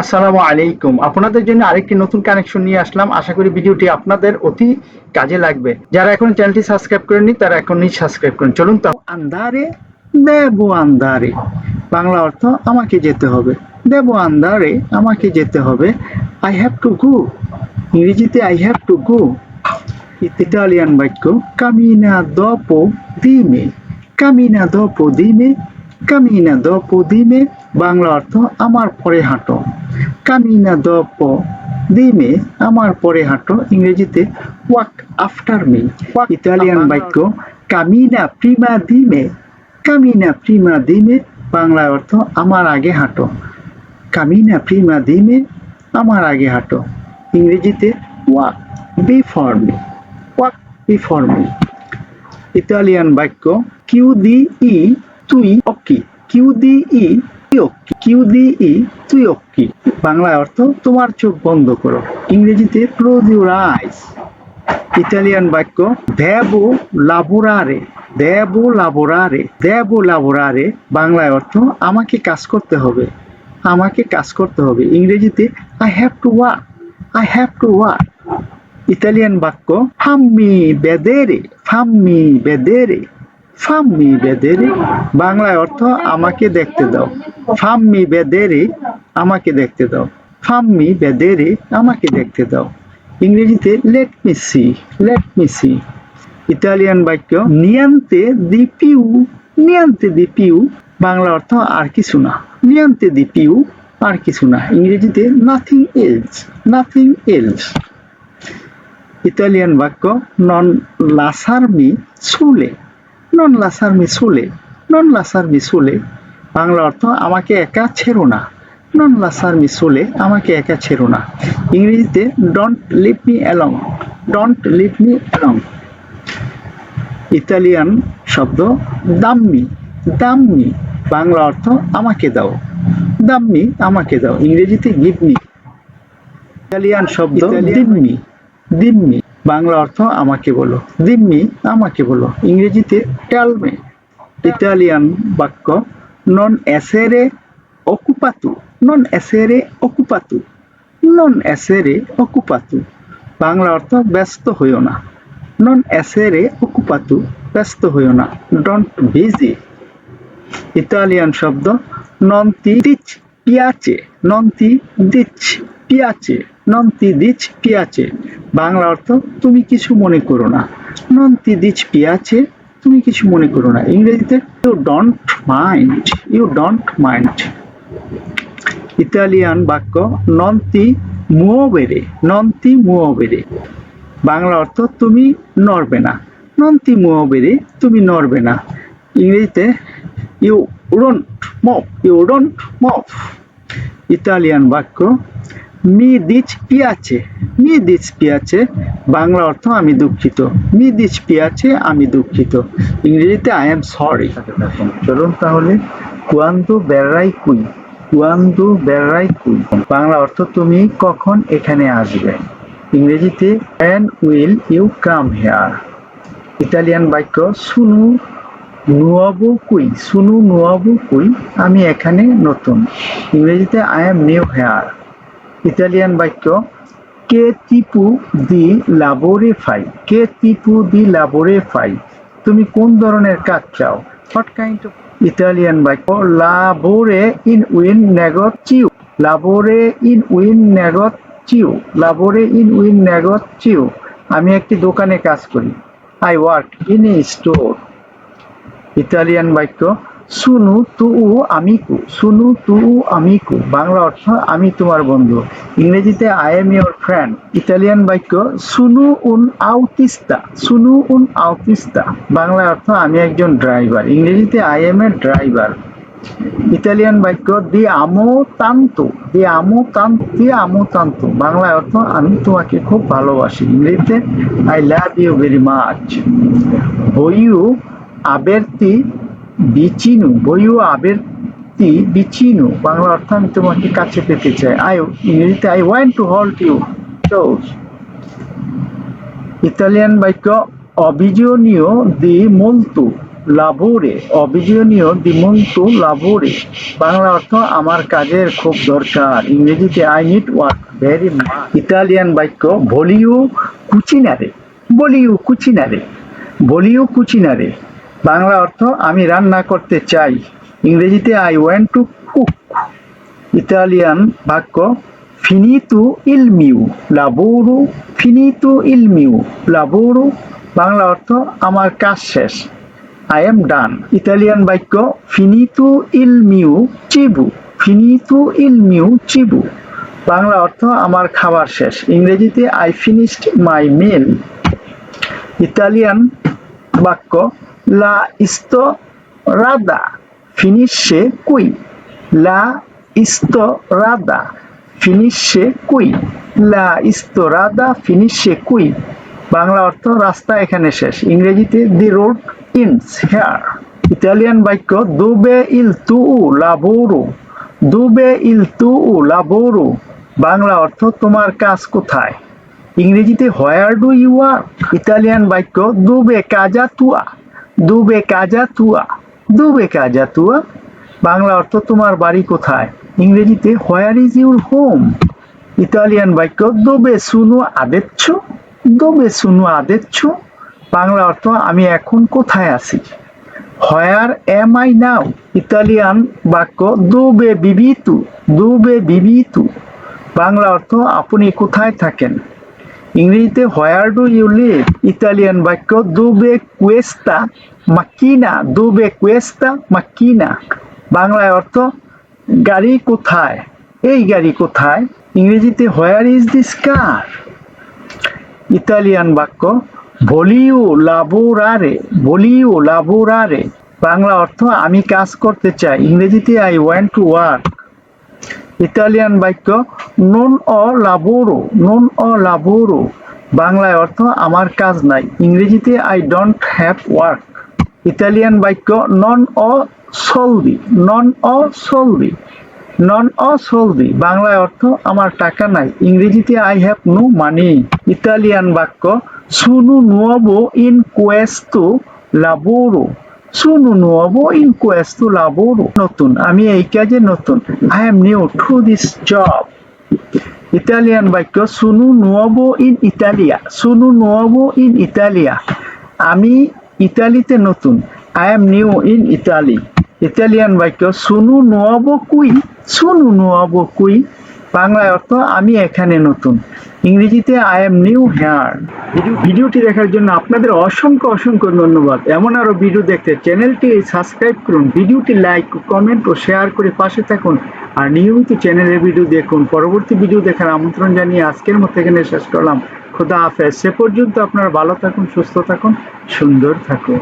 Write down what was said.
আসসালামু আলাইকুম। আপনাদের জন্য আরেকটি নতুন কানেকশন নিয়ে আসলাম। আশা করি ভিডিওটি আপনাদের অতি কাজে লাগবে। যারা এখন চ্যানেলটি সাবস্ক্রাইব করেননি, তারা এখনই সাবস্ক্রাইব করুন। চলুন তো। আন্দারে দেব আন্দারে বাংলা অর্থ আমাকে যেতে হবে। দেব আন্দারে আমাকে যেতে হবে। আই হ্যাভ টু গো ইংরেজিতে I have to go Italian বাক্য, কামিনা দপো দিমে। কামিনা দপো দিমে। কামিনা দপো দিমে। বাংলা অর্থ আমার পরে হাঁটো। কামিনা দপো দিমে আমার পরে হাঁটো। ইংরেজিতে ওয়াক আফটার মি ইতালিয়ান বাক্য কামিনা প্রিমা দিমে। কামিনা প্রিমা দিমে বাংলা অর্থ আমার আগে হাঁটো। কামিনা প্রিমা দিমে আমার আগে হাঁটো। ইংরেজিতে walk before me walk before me Italian বাক্য কিউ দি ই তুই অক্কি কিউ দি ই কিউ দি ই তুই অক্কি। বাংলা অর্থ, তোমার চোখ বন্ধ করো। ইংরেজিতে ক্লোজ ইউর আইস ইতালিয়ান বাক্য, দেবো লাবোরারে দেবো লাবোরারে দেবো লাবোরারে। বাংলায় অর্থ, আমাকে কাজ করতে হবে। আমাকে কাজ করতে হবে। ইংরেজিতে I have to work I have to work Italian বাক্য ফাম্মি বেদেরে ফাম্মি বেদেরে। ফাম্মি বেদেরে, বাংলায় অর্থ আমাকে দেখতে দাও। ফাম্মি বেদেরে, আমাকে দেখতে দাও। ফাম্মি বেদেরে, আমাকে দেখতে দাও। ইংরেজিতে let me see let me see Italian বাক্য, নিয়ান্তে দি পিউ নিয়ান্তে দি পিউ বাংলা অর্থ আর কিছু না। নিয়ান্তে দি পিউ আর কিছু না। ইংরেজিতে nothing else nothing else Italian বাক্য নন লাসারমি সুলে নন লাসার সুলে নন লাসার সুলে বাংলা অর্থ আমাকে একা ছেড়ো না। নন লাসার সুলে আমাকে একা ছেড়ো না। ইংরেজিতে don't leave me alone don't leave me alone Italian শব্দ দাম্মি দাম্মি বাংলা অর্থ আমাকে দাও দাম্মি আমাকে দাও। ইংরেজিতে গিভ মি ইতালিয়ান শব্দ দিম্মি দিম্মি বাংলা অর্থ আমাকে বলো। দিম্মি আমাকে বলো। ইংরেজিতে টেলমে ইতালিয়ান বাক্য নন এসেরে অকুপাতু নন এসেরে অকুপাতু নন এসেরে অকুপাতু বাংলা অর্থ, ব্যস্ত হইও না। নন এসেরে অকুপাতু ব্যস্ত হইও না। ডন্ট বিজি ইতালিয়ান শব্দ নন্তি দিচ পিয়াচে নন্তি দিচ পিয়াচে নন্তি দিচ পিয়াচে বাংলা অর্থ তুমি কিছু মনে করো না। নন্তি দিচ পিয়াচে তুমি কিছু মনে করো না। ইংরেজিতে you don't mind you don't mind Italian বাক্য, নন্তি মুয়োবেরে নন্তি মুয়োবেরে বাংলা অর্থ তুমি নড়বে না। নন্তি মুয়োবেরে তুমি নড়বে না। ইংরেজিতে you don't move you don't move Italian বাক্য মি দিচ পিয়াচে, মি দিচ পিয়াচে, বাংলা অর্থ আমি দুঃখিত। মি দিচ পিয়াচে, আমি দুঃখিত। ইংরেজিতে আই এম সরি চলুন তাহলে, কুয়ান্দু বেড়াই কুই, কুয়ান্দু বেড়াই কুই। বাংলা অর্থ তুমি কখন এখানে আসবে? ইংরেজিতে when will you come here Italian বাক্য, শুনু নুয়াবু কুই, শুনু নুয়াবু কুই, আমি এখানে নতুন। ইংরেজিতে I am new here Italian বাক্য, কে তিপু দি লাবোরে ফাই? কে তিপু দি লাবোরে ফাই? তুমি কোন ধরনের কাজ চাও? হোয়াট কাইন্ড অফ ইতালিয়ান বাক্য, লাবোরে ইন উইন নেগত চিউ। লাবোরে ইন উইন নেগত চিউ। লাবোরে ইন উইন নেগত চিউ। আমি একটি দোকানে কাজ করি। I work in a store. Italian বাক্য সুনু তু আমিকু, সুনু তু আমিকু, বাংলা অর্থ আমি তোমার বন্ধু। ইংরেজিতে I am your friend Italian বাক্য সুনু উন আউতিস্তা, সুনু উন আউতিস্তা। বাংলা অর্থ আমি একজন ড্রাইভার, ইংরেজিতে I am a driver Italian বাক্য দি আমো তান্তু, দি আমো তান্ত দি আমো তান্তু। বাংলা অর্থ আমি তোমাকে খুব ভালোবাসি। ইংরেজিতে I love you very much বইউ আবেরতি বিচিনু বইউ আবেরতি বিচিনু, বাংলা অর্থ আমি তোমাকে কাছে পেতে চাই আই, ইংরেজিতে I want to hold you. Close Italian বাক্য, অবিজনীয় দি মলতু লাভোরে অবিজনীয় দিমন্তু লাভোরে বাংলা অর্থ, আমার কাজের খুব দরকার। ইংরেজিতে, I need work very Italian বাক্য ভলিও কুচিনারে। বলিও কুচিনারে। বলিও কুচিনারে। বাংলা অর্থ, আমি রান্না করতে চাই। ইংরেজিতে I want to cook Italian বাক্য, ফিনিতু ইল মিউ লাবোরু ফিনিতু ইল মিউ লাবোরু। বাংলা অর্থ, আমার কাজ শেষ। আই এম ডান ইতালিয়ান বাক্য, ফিনিতু ইল মিউ চিবু। ফিনিতু ইল মিউ চিবু। বাংলা অর্থ, আমার খাবার শেষ। ইংরেজিতে I finished my meal Italian বাক্য লা ইস্তো রাদা ফিনিশে কুই। লা ইস্তো রাদা ফিনিশে কুই। লা ইস্তো রাদা ফিনিশে কুই। বাংলা অর্থ রাস্তা এখানে শেষ। ইংরেজিতে the road ends here. Italian বাক্য, দুবে ইল তু লাবোরো। দুবে ইল তু লাবোরো। বাংলা অর্থ, তোমার কাজ কোথায়? ইংরেজিতে, where do you are Italian বাক্য, দুবে কাজা তুয়া। দুবে কাজা তুয়া। দুবে কাজা তুয়া। বাংলা অর্থ তোমার বাড়ি কোথায়? ইংরেজিতে where is your home Italian বাক্য, দোবে সুনু আদেচ্ছ? দোবে সুনু আদেচ্ছ? বাংলা অর্থ, আমি এখন কোথায় আছি? Where am I now Italian বাক্য, দুবে বিবিতু দুবে বিবিতু। বাংলা অর্থ, আপনি কোথায় থাকেন? ইংরেজিতে where do you live Italian বাক্য দুবে কুয়েস্তা মাকিনা দুবে কুয়েস্তা মাকিনা বাংলায় অর্থ, গাড়ি কোথায়? এই গাড়ি কোথায়? ইংরেজিতে where is this car Italian বাক্য ভলিও লাবোরারে ভলিও লাবোরারে বাংলা অর্থ, আমি কাজ করতে চাই। ইংরেজিতে I want to work Italian বাক্য নন অ লাবোরো নন অ লাবোরো বাংলায় অর্থ, আমার কাজ নাই ইংরেজিতে I don't have work Italian বাক্য নন অ সলভি নন অ সলভি নন অ সলভি বাংলায় অর্থ, আমার টাকা নাই ইংরেজিতে I have no money Italian বাক্য সুনু নুয়োবো ইন কোয়েস্তো লাবোরো সুনু নুয়োবো ইন কোয়েস্তো লাবোরো নতুন। আমি এই কাজে নতুন। I am new to this job Italian বাক্য সুনু নুয়োবো ইন ইতালিয়া সুনু নুয়োবো ইন ইতালিয়া আমি ইতালিতে নতুন। I am new in Italy Italian বাক্য সুনু নুয়োবো কুই? সুনু নুয়োবো কুই? বাংলায় অর্থ, আমি এখানে নতুন। ইংরেজিতে আই এম নিউ হেয়ার ভিডিওটি দেখার জন্য আপনাদের অসংখ্য অসংখ্য ধন্যবাদ। এমন আরও ভিডিও দেখতে চ্যানেলটি সাবস্ক্রাইব করুন, ভিডিওটি লাইক, কমেন্ট ও শেয়ার করে পাশে থাকুন, আর নিয়মিত চ্যানেলের ভিডিও দেখুন। পরবর্তী ভিডিও দেখার আমন্ত্রণ জানিয়ে আজকের মতো এখানে শেষ করলাম। খোদা হাফেজ। সে পর্যন্ত আপনারা ভালো থাকুন, সুস্থ থাকুন, সুন্দর থাকুন।